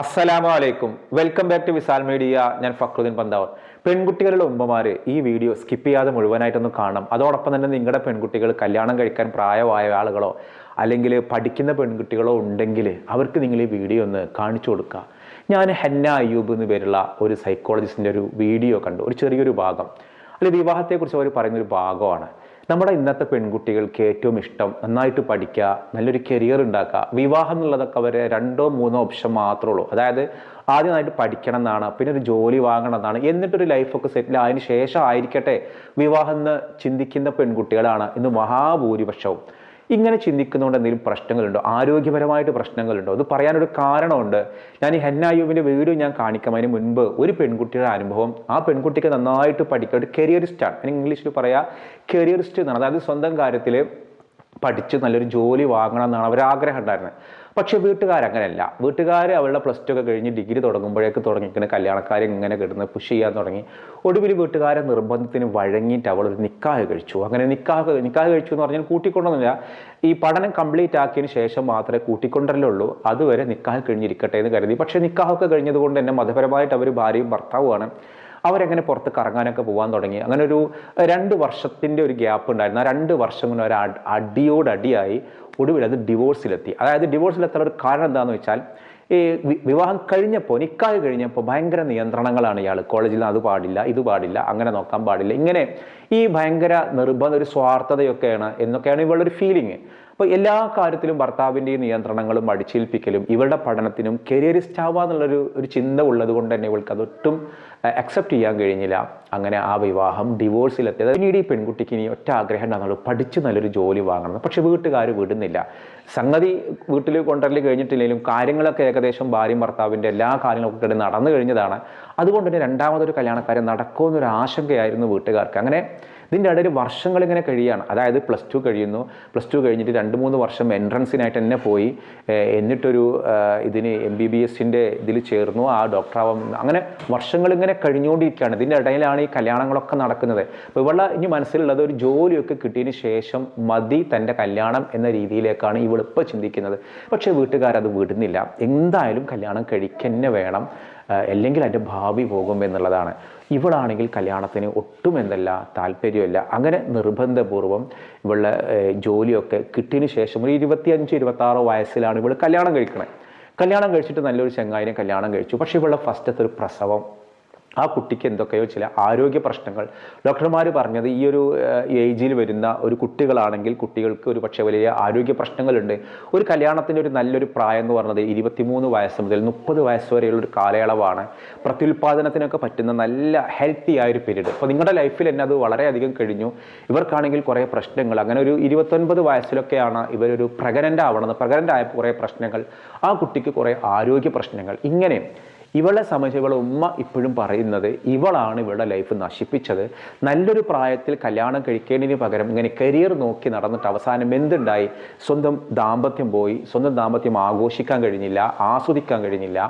അസ്സലാമു അലൈക്കും. Welcome back to Visal media. ഞാൻ ഫക്രുദ്ദീൻ പന്താവർ. പെൺകുട്ടികളുടെ ഉമ്മമാർ ഈ വീഡിയോ സ്കിപ്പ് ചെയ്യാതെ മുഴുവനായിട്ടൊന്ന് കാണണം. അതോടൊപ്പം തന്നെ നിങ്ങളുടെ പെൺകുട്ടികൾ കല്യാണം കഴിക്കാൻ പ്രായമായ ആളുകളോ അല്ലെങ്കിൽ പഠിക്കുന്ന പെൺകുട്ടികളോ ഉണ്ടെങ്കിൽ അവർക്ക് നിങ്ങൾ ഈ വീഡിയോ ഒന്ന് കാണിച്ചു കൊടുക്കുക. ഞാൻ ഹെന്ന അയ്യൂബ് എന്ന് പേരുള്ള ഒരു സൈക്കോളജിസ്റ്റിന്റെ ഒരു വീഡിയോ കണ്ടു. ഒരു ചെറിയൊരു ഭാഗം. അല്ലെങ്കിൽ വിവാഹത്തെക്കുറിച്ച് അവർ പറയുന്നൊരു ഭാഗമാണ്. നമ്മുടെ ഇന്നത്തെ പെൺകുട്ടികൾക്ക് ഏറ്റവും ഇഷ്ടം നന്നായിട്ട് പഠിക്കുക നല്ലൊരു കരിയർ ഉണ്ടാക്കുക വിവാഹം എന്നുള്ളതൊക്കെ അവരെ രണ്ടോ മൂന്നോ ഓപ്ഷൻ മാത്രമേ ഉള്ളൂ. അതായത് ആദ്യമായിട്ട് പഠിക്കണം എന്നാണ് പിന്നെ ഒരു ജോലി വാങ്ങണം എന്നാണ് എന്നിട്ടൊരു ലൈഫൊക്കെ സെറ്റിൽ ആയതിനു ശേഷം ആയിരിക്കട്ടെ വിവാഹം എന്ന് ചിന്തിക്കുന്ന പെൺകുട്ടികളാണ് ഇന്ന് മഹാഭൂരിപക്ഷവും. ഇങ്ങനെ ചിന്തിക്കുന്നതുകൊണ്ട് എന്തെങ്കിലും പ്രശ്നങ്ങളുണ്ടോ? ആരോഗ്യപരമായിട്ട് പ്രശ്നങ്ങളുണ്ടോ? അത് പറയാനൊരു കാരണമുണ്ട്. ഞാൻ ഈ ഹെന്നായൂബിന്റെ വീഡിയോ ഞാൻ കാണിക്കുന്നതിന് മുൻപ് ഒരു പെൺകുട്ടിയുടെ അനുഭവം. ആ പെൺകുട്ടിക്ക് നന്നായിട്ട് പഠിക്കുക ഒരു കരിയറിസ്റ്റാണ് ഞാൻ ഇംഗ്ലീഷിൽ പറയാം കരിയറിസ്റ്റ് എന്നാണ്. അതായത് സ്വന്തം കാര്യത്തിൽ പഠിച്ച് നല്ലൊരു ജോലി വാങ്ങണം എന്നാണ് അവർ ആഗ്രഹം ഉണ്ടായിരുന്നത്. പക്ഷേ വീട്ടുകാർ അങ്ങനെയല്ല. വീട്ടുകാർ അവളുടെ പ്ലസ് ടു ഒക്കെ കഴിഞ്ഞ് ഡിഗ്രി തുടങ്ങുമ്പോഴേക്ക് തുടങ്ങിക്കുന്ന കല്യാണക്കാരെ ഇങ്ങനെ കിടന്ന് പുഷ് ചെയ്യാൻ തുടങ്ങി. ഒടുവിൽ വീട്ടുകാരെ നിർബന്ധത്തിന് വഴങ്ങിയിട്ട് അവൾ ഒരു നിക്കാഹ് കഴിച്ചു. അങ്ങനെ നിക്കാഹ് നിക്കാഹ് കഴിച്ചു എന്ന് പറഞ്ഞാൽ കൂട്ടിക്കൊണ്ടൊന്നുമില്ല. ഈ പഠനം കംപ്ലീറ്റ് ആക്കിയതിന് ശേഷം മാത്രമേ കൂട്ടിക്കൊണ്ടല്ലുള്ളൂ അതുവരെ നിക്കാഹ് കഴിഞ്ഞിരിക്കട്ടെ എന്ന് കരുതി. പക്ഷേ നിക്കാഹൊക്കെ കഴിഞ്ഞതുകൊണ്ട് തന്നെ മതപരമായിട്ട് അവർ ഭാര്യയും ഭർത്താവുമാണ്. അവരെങ്ങനെ പുറത്ത് കറങ്ങാനൊക്കെ പോകാൻ തുടങ്ങി. അങ്ങനെ ഒരു രണ്ട് വർഷത്തിന്റെ ഒരു ഗ്യാപ്പ് ഉണ്ടായിരുന്നു. ആ രണ്ട് വർഷം മുന്നേ ഒരു അടിയോടടിയായി അടിയോട് ഒടുവിൽ അത് ഡിവോഴ്സിലെത്തി അതായത് ഡിവോഴ്സിലെത്താൻ ഒരു കാരണം എന്താണെന്ന് വെച്ചാൽ ഈ വിവാഹം കഴിഞ്ഞപ്പോൾ നിക്കാഹ് കഴിഞ്ഞപ്പോൾ ഭയങ്കര നിയന്ത്രണങ്ങളാണ് ഇയാൾ കോളേജിൽ അത് പാടില്ല ഇത് പാടില്ല അങ്ങനെ നോക്കാൻ പാടില്ല. ഇങ്ങനെ ഈ ഭയങ്കര നിർബന്ധ ഒരു സ്വാർത്ഥതയൊക്കെയാണ് എന്നൊക്കെയാണ് ഇവളുടെ ഒരു ഫീലിംഗ് അപ്പോൾ എല്ലാ കാര്യത്തിലും ഭർത്താവിന്റെ നിയന്ത്രണങ്ങളും അടിച്ചേൽപ്പിക്കലും ഇവളുടെ പഠനത്തിനും കരിയറിസ്റ്റ് ആവുക എന്നുള്ളൊരു ഒരു ചിന്ത ഉള്ളത് കൊണ്ട് തന്നെ ഇവൾക്ക് അതൊട്ടും അക്സെപ്റ്റ് ചെയ്യാൻ കഴിഞ്ഞില്ല. അങ്ങനെ ആ വിവാഹം ഡിവോഴ്സിലെത്തിയത് പിന്നീട് ഈ പെൺകുട്ടിക്ക് ഇനി ഒറ്റ ആഗ്രഹം ഉണ്ടാകുന്നുള്ളൂ പഠിച്ച് നല്ലൊരു ജോലി വാങ്ങണം. പക്ഷെ വീട്ടുകാർ വിടുന്നില്ല. സംഗതി വീട്ടിൽ കൊണ്ടുവരൽ കഴിഞ്ഞിട്ടില്ലെങ്കിലും കാര്യങ്ങളൊക്കെ ഏകദേശം ഭാര്യയും ഭർത്താവിന്റെ എല്ലാ കാര്യങ്ങളൊക്കെ കിടന്ന് നടന്നു കഴിഞ്ഞതാണ്. അതുകൊണ്ട് തന്നെ രണ്ടാമതൊരു കല്യാണക്കാരൻ നടക്കുമെന്നൊരു ആശങ്കയായിരുന്നു വീട്ടുകാർക്ക്. അങ്ങനെ ഇതിന്റെ ഇടയിൽ വർഷങ്ങൾ ഇങ്ങനെ കഴിയുകയാണ് അതായത് പ്ലസ് ടു കഴിയുന്നു. പ്ലസ് ടു കഴിഞ്ഞിട്ട് രണ്ട് മൂന്ന് വർഷം എൻട്രൻസിനായിട്ട് തന്നെ പോയി. എന്നിട്ടൊരു ഇതിന് എം ബി ബി എസിന്റെ ഇതിൽ ചേർന്നു. ആ ഡോക്ടറാവും അങ്ങനെ വർഷങ്ങൾ ഇങ്ങനെ കഴിഞ്ഞുകൊണ്ടിരിക്കുകയാണ്. ഇതിന്റെ ഇടയിലാണ് ഈ കല്യാണങ്ങളൊക്കെ നടക്കുന്നത്. അപ്പോൾ ഇവളുടെ ഇനി മനസ്സിലുള്ളത് ഒരു ജോലിയൊക്കെ കിട്ടിയതിന് ശേഷം മതി തന്റെ കല്യാണം എന്ന രീതിയിലേക്കാണ് ഇവളിപ്പോൾ ചിന്തിക്കുന്നത്. പക്ഷേ വീട്ടുകാരത് വിടുന്നില്ല. എന്തായാലും കല്യാണം കഴിക്കന്നെ വേണം. അല്ലെങ്കിൽ അതിന്റെ ഭാവി പോകും എന്നുള്ളതാണ്. ഇവളാണെങ്കിൽ കല്യാണത്തിന് ഒട്ടും എന്തല്ല താല്പര്യമില്ല. അങ്ങനെ നിർബന്ധപൂർവം ഇവളുടെ ജോലിയൊക്കെ കിട്ടിയതിന് ശേഷം ഒരു ഇരുപത്തിയഞ്ച് ഇരുപത്താറോ വയസ്സിലാണ് ഇവൾ കല്യാണം കഴിക്കണേ. കല്യാണം കഴിച്ചിട്ട് നല്ലൊരു ചങ്ങായിനെ കല്യാണം കഴിച്ചു. പക്ഷേ ഇവളുടെ ഫസ്റ്റത്തെ ഒരു പ്രസവം ആ കുട്ടിക്ക് എന്തൊക്കെയോ ചില ആരോഗ്യ പ്രശ്നങ്ങൾ. ഡോക്ടർമാർ പറഞ്ഞത് ഈ ഒരു ഏജിൽ വരുന്ന ഒരു കുട്ടികളാണെങ്കിൽ കുട്ടികൾക്ക് ഒരു പക്ഷേ വലിയ ആരോഗ്യ പ്രശ്നങ്ങളുണ്ട്. ഒരു കല്യാണത്തിന്റെ ഒരു നല്ലൊരു പ്രായം എന്ന് പറഞ്ഞത് ഇരുപത്തിമൂന്ന് വയസ്സ് മുതൽ മുപ്പത് വയസ്സ് വരെയുള്ള ഒരു കാലയളവാണ്. പ്രത്യുൽപാദനത്തിനൊക്കെ പറ്റുന്ന നല്ല ഹെൽത്തി ആയ ഒരു പീരീഡ് അപ്പോൾ നിങ്ങളുടെ ലൈഫിൽ തന്നെ അത് വളരെയധികം കഴിഞ്ഞു. ഇവർക്കാണെങ്കിൽ കുറേ പ്രശ്നങ്ങൾ. അങ്ങനെ ഒരു ഇരുപത്തൊൻപത് വയസ്സിലൊക്കെയാണ് ഇവരൊരു പ്രഗ്നന്റ് ആവണത്. പ്രഗ്നന്റ് ആയപ്പോൾ കുറേ പ്രശ്നങ്ങൾ. ആ കുട്ടിക്ക് കുറേ ആരോഗ്യ പ്രശ്നങ്ങൾ. ഇങ്ങനെ ഇവളെ സംബന്ധിച്ച് ഇവളെ ഉമ്മ ഇപ്പോഴും പറയുന്നത് ഇവളാണ് ഇവളുടെ ലൈഫ് നശിപ്പിച്ചത്. നല്ലൊരു പ്രായത്തിൽ കല്യാണം കഴിക്കേണ്ടതിന് പകരം ഇങ്ങനെ കരിയർ നോക്കി നടന്നിട്ട് അവസാനം എന്തുണ്ടായി? സ്വന്തം ദാമ്പത്യം പോയി. സ്വന്തം ദാമ്പത്യം ആഘോഷിക്കാൻ കഴിഞ്ഞില്ല ആസ്വദിക്കാൻ കഴിഞ്ഞില്ല.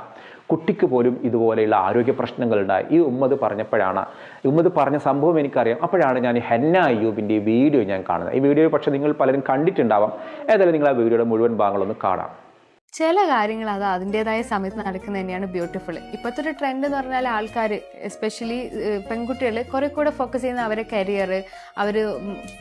കുട്ടിക്ക് പോലും ഇതുപോലെയുള്ള ആരോഗ്യ പ്രശ്നങ്ങളുണ്ടായി ഈ ഉമ്മത് പറഞ്ഞപ്പോഴാണ് ഉമ്മത് പറഞ്ഞ സംഭവം എനിക്കറിയാം. അപ്പോഴാണ് ഞാൻ ഹെന്ന അയ്യൂബിന്റെ വീഡിയോ ഞാൻ കാണുന്നത്. ഈ വീഡിയോ പക്ഷേ നിങ്ങൾ പലരും കണ്ടിട്ടുണ്ടാവാം. ഏതായാലും നിങ്ങൾ ആ വീഡിയോയുടെ മുഴുവൻ ഭാഗങ്ങളൊന്ന് കാണാം. ചില കാര്യങ്ങൾ അത് അതിന്റെതായ സമയത്ത് നടക്കുന്നത് തന്നെയാണ് ബ്യൂട്ടിഫുൾ ഇപ്പോഴത്തെ ഒരു ട്രെൻഡ് എന്ന് പറഞ്ഞാൽ ആൾക്കാർ എസ്പെഷ്യലി പെൺകുട്ടികൾ കുറെ കൂടെ ഫോക്കസ് ചെയ്യുന്ന അവരെ കരിയർ അവർ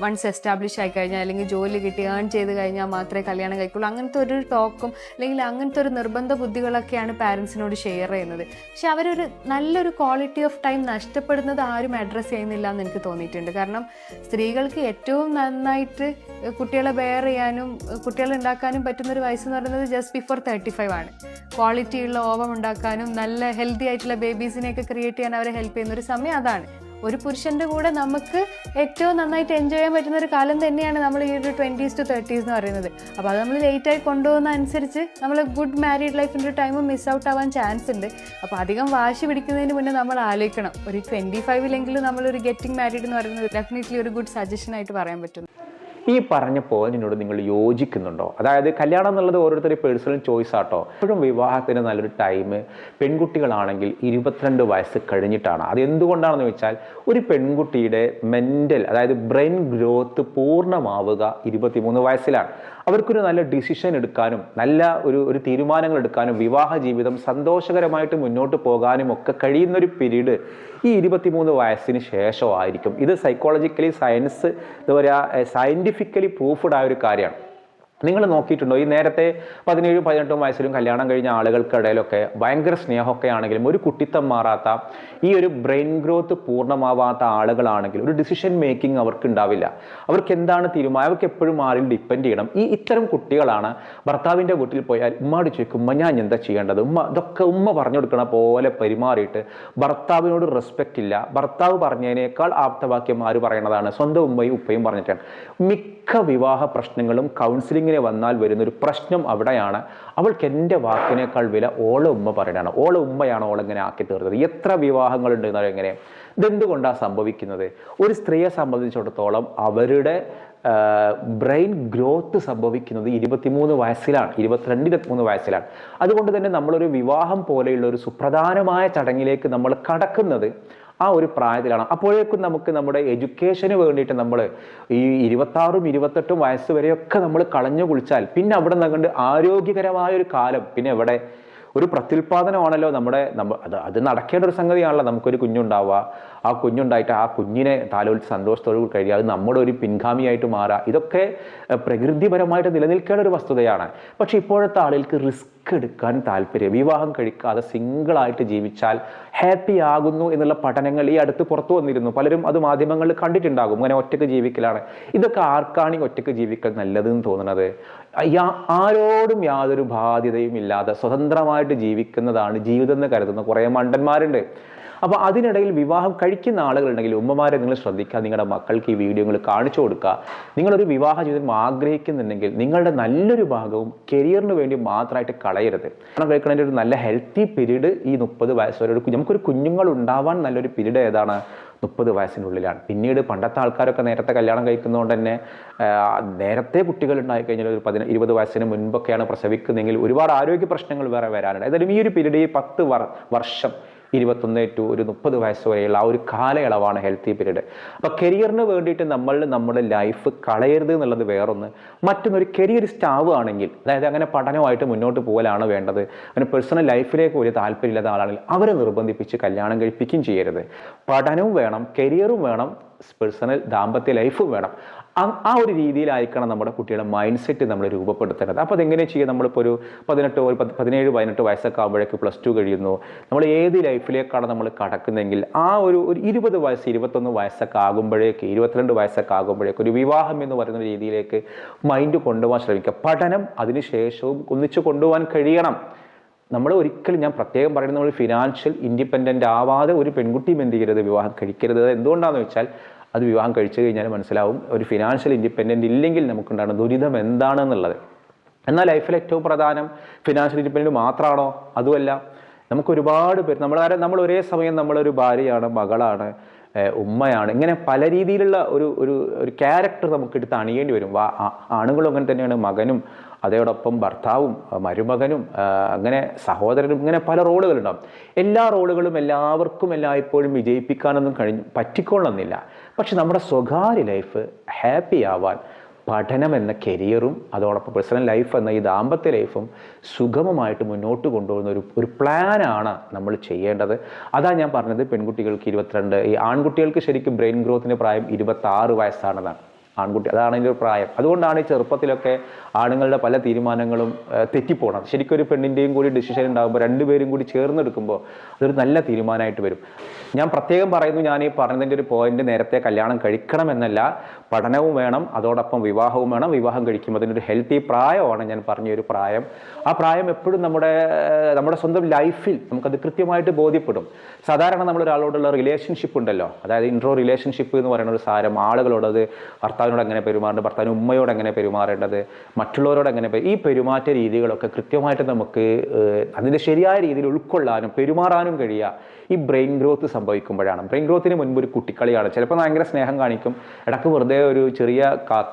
വൺസ് എസ്റ്റാബ്ലിഷ് ആയി കഴിഞ്ഞാൽ അല്ലെങ്കിൽ ജോലി കിട്ടി ഏൺ ചെയ്ത് കഴിഞ്ഞാൽ മാത്രമേ കല്യാണം കഴിക്കുള്ളൂ. അങ്ങനത്തെ ഒരു ടോക്കും അല്ലെങ്കിൽ അങ്ങനത്തെ ഒരു നിർബന്ധ ബുദ്ധികളൊക്കെയാണ് പാരൻസിനോട് ഷെയർ ചെയ്യുന്നത്. പക്ഷെ അവരൊരു നല്ലൊരു ക്വാളിറ്റി ഓഫ് ടൈം നഷ്ടപ്പെടുന്നത് ആരും അഡ്രസ്സ് ചെയ്യുന്നില്ല എന്ന് എനിക്ക് തോന്നിയിട്ടുണ്ട്. കാരണം സ്ത്രീകൾക്ക് ഏറ്റവും നന്നായിട്ട് കുട്ടികളെ ബെയർ ചെയ്യാനും കുട്ടികളെ ഉണ്ടാക്കാനും പറ്റുന്ന ഒരു വയസ്സ് എന്ന് പറയുന്നത് ജസ്റ്റ് ബിഫോർ തേർട്ടി ഫൈവ് ആണ്. ക്വാളിറ്റിയുള്ള ഓവം ഉണ്ടാക്കാനും നല്ല ഹെൽത്തി ആയിട്ടുള്ള ബേബീസിനെയൊക്കെ ക്രിയേറ്റ് ചെയ്യാൻ അവരെ ഹെൽപ്പ് ചെയ്യുന്ന ഒരു സമയം അതാണ്. ഒരു പുരുഷന്റെ കൂടെ നമുക്ക് ഏറ്റവും നന്നായിട്ട് എൻജോയ് ചെയ്യാൻ പറ്റുന്ന ഒരു കാലം തന്നെയാണ് നമ്മൾ ഈ ഒരു ട്വന്റീസ് ടു തേർട്ടീസ് എന്ന് പറയുന്നത്. അപ്പോൾ അത് നമ്മൾ ലേറ്റായി കൊണ്ടുപോകുന്ന അനുസരിച്ച് നമ്മൾ ഗുഡ് മാരീഡ് ലൈഫിന്റെ ഒരു ടൈം മിസ് ഔട്ട് ആവാൻ ചാൻസ് ഉണ്ട്. അപ്പോൾ അധികം വാശി പിടിക്കുന്നതിന് മുന്നേ നമ്മൾ ആലോചിക്കണം. ഒരു ട്വന്റി ഫൈവിലെങ്കിലും നമ്മളൊരു ഗെറ്റിംഗ് മാരീഡ് എന്ന് പറയുന്നത് ഡെഫിനറ്റ്ലി ഒരു ഗുഡ് സജഷൻ ആയിട്ട് പറയാൻ പറ്റും. ഈ പറഞ്ഞ പോയിന്റിനോട് നിങ്ങൾ യോജിക്കുന്നുണ്ടോ? അതായത് കല്യാണം എന്നുള്ളത് ഓരോരുത്തരുടെ പേഴ്സണൽ ചോയ്സ് ആട്ടോ? എപ്പോഴും വിവാഹത്തിന് നല്ലൊരു ടൈം പെൺകുട്ടികളാണെങ്കിൽ ഇരുപത്തിരണ്ട് വയസ്സ് കഴിഞ്ഞിട്ടാണ്. അത് എന്തുകൊണ്ടാണെന്ന് വെച്ചാൽ ഒരു പെൺകുട്ടിയുടെ മെന്റൽ അതായത് ബ്രെയിൻ ഗ്രോത്ത് പൂർണമാവുക ഇരുപത്തിമൂന്ന് വയസ്സിലാണ്. അവർക്കൊരു നല്ല ഡിസിഷൻ എടുക്കാനും നല്ല ഒരു ഒരു തീരുമാനങ്ങൾ എടുക്കാനും വിവാഹ ജീവിതം സന്തോഷകരമായിട്ട് മുന്നോട്ട് പോകാനും ഒക്കെ കഴിയുന്ന ഒരു പീരീഡ് ഈ ഇരുപത്തിമൂന്ന് വയസ്സിന് ശേഷമായിരിക്കും. ഇത് സൈക്കോളജിക്കലി സയൻസ് എന്താ പറയുക സയന്റിഫിക്കലി പ്രൂഫഡ് ആയ ഒരു കാര്യമാണ്. നിങ്ങൾ നോക്കിയിട്ടുണ്ടോ? ഈ നേരത്തെ പതിനേഴും പതിനെട്ടും വയസ്സിലും കല്യാണം കഴിഞ്ഞ ആളുകൾക്കിടയിലൊക്കെ ഭയങ്കര സ്നേഹമൊക്കെ ആണെങ്കിലും ഒരു കുട്ടിത്തം മാറാത്ത ഈ ഒരു ബ്രെയിൻ ഗ്രോത്ത് പൂർണമാവാത്ത ആളുകളാണെങ്കിൽ ഒരു ഡിസിഷൻ മേക്കിംഗ് അവർക്ക് ഉണ്ടാവില്ല അവർക്ക് എന്താണ് തീരുമാനം? അവർക്ക് എപ്പോഴും ആരിൽ ഡിപ്പെൻഡ് ചെയ്യണം. ഈ ഇത്തരം കുട്ടികളാണ് ഭർത്താവിന്റെ വീട്ടിൽ പോയാൽ ഉമ്മാട് ചോദിക്കും ഉമ്മ ഞാൻ എന്താ ചെയ്യേണ്ടത്? ഉമ്മ ഇതൊക്കെ ഉമ്മ പറഞ്ഞു കൊടുക്കണ പോലെ പെരുമാറിയിട്ട് ഭർത്താവിനോട് റെസ്പെക്റ്റ് ഇല്ല. ഭർത്താവ് പറഞ്ഞതിനേക്കാൾ ആപ്തവാക്യം ആര് പറയണതാണ് സ്വന്തം ഉമ്മയും ഉപ്പയും പറഞ്ഞിട്ടാണ്. മിക്ക വിവാഹ പ്രശ്നങ്ങളും കൗൺസിലിങ്ങിന് വന്നാൽ വരുന്നൊരു പ്രശ്നം അവിടെയാണ്. അവൾക്ക് എന്റെ വാക്കിനേക്കാൾ വില ഓള ഉമ്മ പറയണതാണ്. ഓള ഉമ്മയാണ് ഓളെങ്ങനെ ആക്കി തീർത്തത്. എത്ര വിവാഹങ്ങളുണ്ട് എന്നാൽ എങ്ങനെ ഇതെന്തുകൊണ്ടാണ് സംഭവിക്കുന്നത്? ഒരു സ്ത്രീയെ സംബന്ധിച്ചിടത്തോളം അവരുടെ ബ്രെയിൻ ഗ്രോത്ത് സംഭവിക്കുന്നത് ഇരുപത്തിമൂന്ന് വയസ്സിലാണ്. ഇരുപത്തിരണ്ട് ഇരുപത്തിമൂന്ന് വയസ്സിലാണ്. അതുകൊണ്ട് തന്നെ നമ്മളൊരു വിവാഹം പോലെയുള്ള ഒരു സുപ്രധാനമായ ചടങ്ങിലേക്ക് നമ്മൾ കടക്കുന്നത് ആ ഒരു പ്രായത്തിലാണ്. അപ്പോഴേക്കും നമുക്ക് നമ്മുടെ എഡ്യൂക്കേഷന് വേണ്ടിയിട്ട് നമ്മൾ ഈ ഇരുപത്താറും ഇരുപത്തെട്ടും വയസ്സ് വരെയൊക്കെ നമ്മൾ കളഞ്ഞു കുളിച്ചാൽ പിന്നെ അവിടെ നിന്ന് കണ്ട് ആരോഗ്യകരമായ ഒരു കാലം. പിന്നെ എവിടെ ഒരു പ്രത്യുൽപാദനമാണല്ലോ നമ്മുടെ നമ്മ അത് അത് നടക്കേണ്ട ഒരു സംഗതിയാണല്ലോ നമുക്കൊരു കുഞ്ഞുണ്ടാവുക. ആ കുഞ്ഞുണ്ടായിട്ട് ആ കുഞ്ഞിനെ താലോലിച്ച് സന്തോഷത്തോടു കൂടി കഴിയുക. അത് നമ്മുടെ ഒരു പിൻഗാമിയായിട്ട് മാറുക ഇതൊക്കെ പ്രകൃതിപരമായിട്ട് നിലനിൽക്കേണ്ട ഒരു വസ്തുതയാണ്. പക്ഷേ ഇപ്പോഴത്തെ ആളുകൾക്ക് റിസ്ക് എടുക്കാൻ താല്പര്യം. വിവാഹം കഴിക്കാതെ സിംഗിളായിട്ട് ജീവിച്ചാൽ ഹാപ്പി ആകുന്നു എന്നുള്ള പഠനങ്ങൾ ഈ അടുത്ത് പുറത്തു വന്നിരുന്നു. പലരും അത് മാധ്യമങ്ങളിൽ കണ്ടിട്ടുണ്ടാകും. അങ്ങനെ ഒറ്റയ്ക്ക് ജീവിക്കലാണ്. ഇതൊക്കെ ആർക്കാണ് ഈ ഒറ്റയ്ക്ക് ജീവിക്കൽ നല്ലതെന്ന് തോന്നുന്നത്? ആരോടും യാതൊരു ബാധ്യതയും ഇല്ലാതെ സ്വതന്ത്രമായിട്ട് ജീവിക്കുന്നതാണ് ജീവിതം എന്ന് കരുതുന്ന കുറേ മണ്ടന്മാരുണ്ട്. അപ്പോൾ അതിനിടയിൽ വിവാഹം കഴിക്കുന്ന ആളുകളുണ്ടെങ്കിൽ ഉമ്മമാരെ നിങ്ങൾ ശ്രദ്ധിക്കുക നിങ്ങളുടെ മക്കൾക്ക് ഈ വീഡിയോ നിങ്ങൾ കാണിച്ചു കൊടുക്കുക. നിങ്ങളൊരു വിവാഹ ജീവിതം ആഗ്രഹിക്കുന്നുണ്ടെങ്കിൽ നിങ്ങളുടെ നല്ലൊരു ഭാഗവും കരിയറിന് വേണ്ടി മാത്രമായിട്ട് കളയരുത്. കാരണം കേൾക്കുന്നതിന്റെ ഒരു നല്ല ഹെൽത്തി പീരീഡ് ഈ മുപ്പത് വയസ്സ് വരെ നമുക്കൊരു കുഞ്ഞുങ്ങൾ ഉണ്ടാവാൻ നല്ലൊരു പീരീഡ് ഏതാണ്? മുപ്പത് വയസ്സിനുള്ളിലാണ്. പിന്നീട് പണ്ടത്തെ ആൾക്കാരൊക്കെ നേരത്തെ കല്യാണം കഴിക്കുന്നതുകൊണ്ട് തന്നെ നേരത്തെ കുട്ടികൾ ഉണ്ടായി കഴിഞ്ഞാൽ ഒരു പതിന ഇരുപത് വയസ്സിന് മുൻപൊക്കെയാണ് പ്രസവിക്കുന്നതെങ്കിൽ ഒരുപാട് ആരോഗ്യ പ്രശ്നങ്ങൾ വേറെ വരാനുണ്ട് ഏതായാലും ഈ ഒരു പീരീഡ് ഈ പത്ത് വർ- വർഷം ഇരുപത്തൊന്ന് ടു ഒരു മുപ്പത് വയസ്സ് വരെയുള്ള ആ ഒരു കാലയളവാണ് ഹെൽത്തി പീരീഡ് അപ്പോൾ കരിയറിന് വേണ്ടിയിട്ട് നമ്മൾ നമ്മുടെ ലൈഫ് കളയരുത് എന്നുള്ളത് വേറൊന്ന്. മറ്റൊന്നൊരു കരിയറിസ്റ്റ് ആവുകയാണെങ്കിൽ അതായത് അങ്ങനെ പഠനമായിട്ട് മുന്നോട്ട് പോകലാണ് വേണ്ടത്. അങ്ങനെ പേഴ്സണൽ ലൈഫിലേക്ക് ഒരു താല്പര്യമില്ലാത്ത ആളാണെങ്കിൽ അവരെ നിർബന്ധിപ്പിച്ച് കല്യാണം കഴിപ്പിക്കുകയും ചെയ്യരുത്. പഠനവും വേണം കരിയറും വേണം പേഴ്സണൽ ദാമ്പത്യ ലൈഫും വേണം. ആ- ഒരു രീതിയിലായിരിക്കണം നമ്മുടെ കുട്ടികളുടെ മൈൻഡ് സെറ്റ് നമ്മൾ രൂപപ്പെടുത്തേണ്ടത്. അപ്പോൾ അതെങ്ങനെ ചെയ്യുക നമ്മളിപ്പോൾ ഒരു പതിനെട്ട് ഒരു പതിനേഴ് പതിനെട്ട് വയസ്സൊക്കെ ആകുമ്പോഴേക്ക് പ്ലസ് ടു കഴിയുന്നു. നമ്മൾ ഏത് ലൈഫിലേക്കാണ് നമ്മൾ കടക്കുന്നതെങ്കിൽ ആ ഒരു ഒരു ഇരുപത് വയസ്സ് ഇരുപത്തൊന്ന് വയസ്സൊക്കെ ആകുമ്പോഴേക്ക് ഇരുപത്തിരണ്ട് വയസ്സൊക്കെ ആകുമ്പോഴേക്ക് ഒരു വിവാഹം എന്ന് പറയുന്ന രീതിയിലേക്ക് മൈൻഡ് കൊണ്ടുപോകാൻ ശ്രമിക്കുക. പഠനം അതിനുശേഷവും ഒന്നിച്ചു കൊണ്ടുപോകാൻ കഴിയണം. നമ്മൾ ഒരിക്കലും ഞാൻ പ്രത്യേകം പറയുന്നത് നമ്മൾ ഫിനാൻഷ്യൽ ഇൻഡിപെൻഡന്റ് ആവാതെ ഒരു പെൺകുട്ടിയും എന്ത് ചെയ്യരുത്? വിവാഹം കഴിക്കരുത്. എന്തുകൊണ്ടാണെന്ന് വെച്ചാൽ അത് വിവാഹം കഴിച്ചു കഴിഞ്ഞാൽ മനസ്സിലാവും. ഒരു ഫിനാൻഷ്യൽ ഇൻഡിപെൻഡന്റ് ഇല്ലെങ്കിൽ നമുക്കുണ്ടാകുന്ന ദുരിതം എന്താണെന്നുള്ളത്. എന്നാൽ ലൈഫിൽ ഏറ്റവും പ്രധാനം ഫിനാൻഷ്യൽ ഇൻഡിപെൻഡന്റ് മാത്രമാണോ അതുമല്ല നമുക്ക് ഒരുപാട് പേര് നമ്മൾ നമ്മൾ ഒരേ സമയം നമ്മളൊരു ഭാര്യയാണ് മകളാണ്. ഉമ്മയാണ്. ഇങ്ങനെ പല രീതിയിലുള്ള ഒരു ഒരു ഒരു ക്യാരക്ടർ നമുക്ക് എടുത്ത് അണിയേണ്ടി വരും. ആണുങ്ങളും അങ്ങനെ തന്നെയാണ്. മകനും അതോടൊപ്പം ഭർത്താവും മരുമകനും അങ്ങനെ സഹോദരനും ഇങ്ങനെ പല റോളുകളുണ്ടാവും. എല്ലാ റോളുകളും എല്ലാവർക്കും എല്ലായ്പ്പോഴും വിജയിപ്പിക്കാനൊന്നും കഴിഞ്ഞ് പറ്റിക്കൊള്ളുന്നില്ല. പക്ഷെ നമ്മുടെ സ്വകാര്യ ലൈഫ് ഹാപ്പി ആവാൻ പഠനം എന്ന കരിയറും അതോടൊപ്പം പേഴ്സണൽ ലൈഫ് എന്ന ഈ ദാമ്പത്യ ലൈഫും സുഗമമായിട്ട് മുന്നോട്ട് കൊണ്ടുപോകുന്ന ഒരു ഒരു പ്ലാനാണ് നമ്മൾ ചെയ്യേണ്ടത്. അതാ ഞാൻ പറഞ്ഞത് പെൺകുട്ടികൾക്ക് ഇരുപത്തിരണ്ട് ഈ ആൺകുട്ടികൾക്ക് ശരിക്കും ബ്രെയിൻ ഗ്രോത്തിന് പ്രായം ഇരുപത്തി ആറ് വയസ്സാണെന്നാണ്. ആൺകുട്ടി അതാണ് അതിന്റെ ഒരു പ്രായം. അതുകൊണ്ടാണ് ഈ ചെറുപ്പത്തിലൊക്കെ ആണുങ്ങളുടെ പല തീരുമാനങ്ങളും തെറ്റിപ്പോണം ശരിക്കും ഒരു പെണ്ണിന്റെയും കൂടി ഡിസിഷൻ ഉണ്ടാകുമ്പോൾ രണ്ടുപേരും കൂടി ചേർന്നെടുക്കുമ്പോൾ അതൊരു നല്ല തീരുമാനമായിട്ട് വരും. ഞാൻ പ്രത്യേകം പറയുന്നു ഞാൻ ഈ പറഞ്ഞതിന്റെ ഒരു പോയിന്റ് നേരത്തെ കല്യാണം കഴിക്കണം എന്നല്ല. പഠനവും വേണം അതോടൊപ്പം വിവാഹവും വേണം. വിവാഹം കഴിക്കുമ്പോൾ അതിനൊരു ഹെൽത്തി പ്രായമാണ് ഞാൻ പറഞ്ഞ ഒരു പ്രായം. ആ പ്രായം എപ്പോഴും നമ്മുടെ നമ്മുടെ സ്വന്തം ലൈഫിൽ നമുക്കത് കൃത്യമായിട്ട് ബോധ്യപ്പെടും. സാധാരണ നമ്മൾ ഒരാളോടുള്ള റിലേഷൻഷിപ്പ് ഉണ്ടല്ലോ. അതായത് ഇൻട്രോ റിലേഷൻഷിപ്പ് എന്ന് പറയുന്ന ഒരു സാരം ആളുകളോടത് ഭർത്താവിനോട് എങ്ങനെ പെരുമാറേണ്ടത് ഭർത്താവിന് ഉമ്മയോട് എങ്ങനെ പെരുമാറേണ്ടത് മറ്റുള്ളവരോട് എങ്ങനെ ഈ പെരുമാറ്റ രീതികളൊക്കെ കൃത്യമായിട്ട് നമുക്ക് അതിന്റെ ശരിയായ രീതിയിൽ ഉൾക്കൊള്ളാനും പെരുമാറാനും കഴിയുക ഈ ബ്രെയിൻ ഗ്രോത്ത് സംഭവിക്കുമ്പോഴാണ്. ബ്രെയിൻ ഗ്രോത്തിന് മുൻപ് ഒരു കുട്ടിക്കളിയാണ്. ചിലപ്പോൾ ഭയങ്കര സ്നേഹം കാണിക്കും. ഇടയ്ക്ക് വെറുതെ വെറുതെ ഒരു ചെറിയ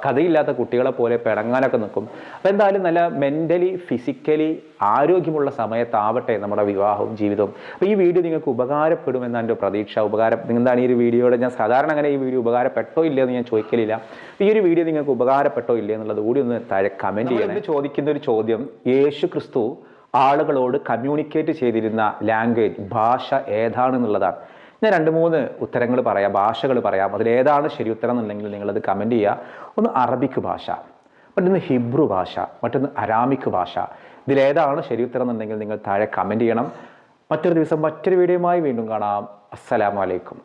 കഥയില്ലാത്ത കുട്ടികളെ പോലെ പിണങ്ങാനൊക്കെ നിൽക്കും. അപ്പം എന്തായാലും നല്ല മെന്റലി ഫിസിക്കലി ആരോഗ്യമുള്ള സമയത്താവട്ടെ നമ്മുടെ വിവാഹവും ജീവിതവും. അപ്പോൾ ഈ വീഡിയോ നിങ്ങൾക്ക് ഉപകാരപ്പെടുമെന്നാണ് എന്റെ പ്രതീക്ഷ. ഉപകാരം എന്താണ് ഈ ഒരു വീഡിയോയുടെ ഞാൻ സാധാരണ അങ്ങനെ ഈ വീഡിയോ ഉപകാരപ്പെട്ടോ ഇല്ലയോ എന്ന് ഞാൻ ചോദിക്കലില്ല. ഈ ഒരു വീഡിയോ നിങ്ങൾക്ക് ഉപകാരപ്പെട്ടോ ഇല്ലയോ എന്നുള്ളത് കൂടി ഒന്ന് താഴെ കമന്റ് ചെയ്യണം. ചോദിക്കുന്ന ഒരു ചോദ്യം യേശു ക്രിസ്തു ആളുകളോട് കമ്മ്യൂണിക്കേറ്റ് ചെയ്തിരുന്ന ലാംഗ്വേജ് ഭാഷ ഏതാണെന്നുള്ളതാണ്? ഞാൻ രണ്ട് മൂന്ന് ഉത്തരങ്ങൾ പറയാം ഭാഷകൾ പറയാം. അതിലേതാണ് ശരി ഉത്തരം എന്നുണ്ടെങ്കിൽ നിങ്ങളത് കമന്റ് ചെയ്യുക. ഒന്ന് അറബിക് ഭാഷ മറ്റൊന്ന് ഹിബ്രു ഭാഷ മറ്റൊന്ന് അരാമിക് ഭാഷ. ഇതിലേതാണ് ശരി ഉത്തരം എന്നുണ്ടെങ്കിൽ നിങ്ങൾ താഴെ കമന്റ് ചെയ്യണം. മറ്റൊരു ദിവസം മറ്റൊരു വീഡിയോയുമായി വീണ്ടും കാണാം. അസ്സലാമു അലൈക്കും.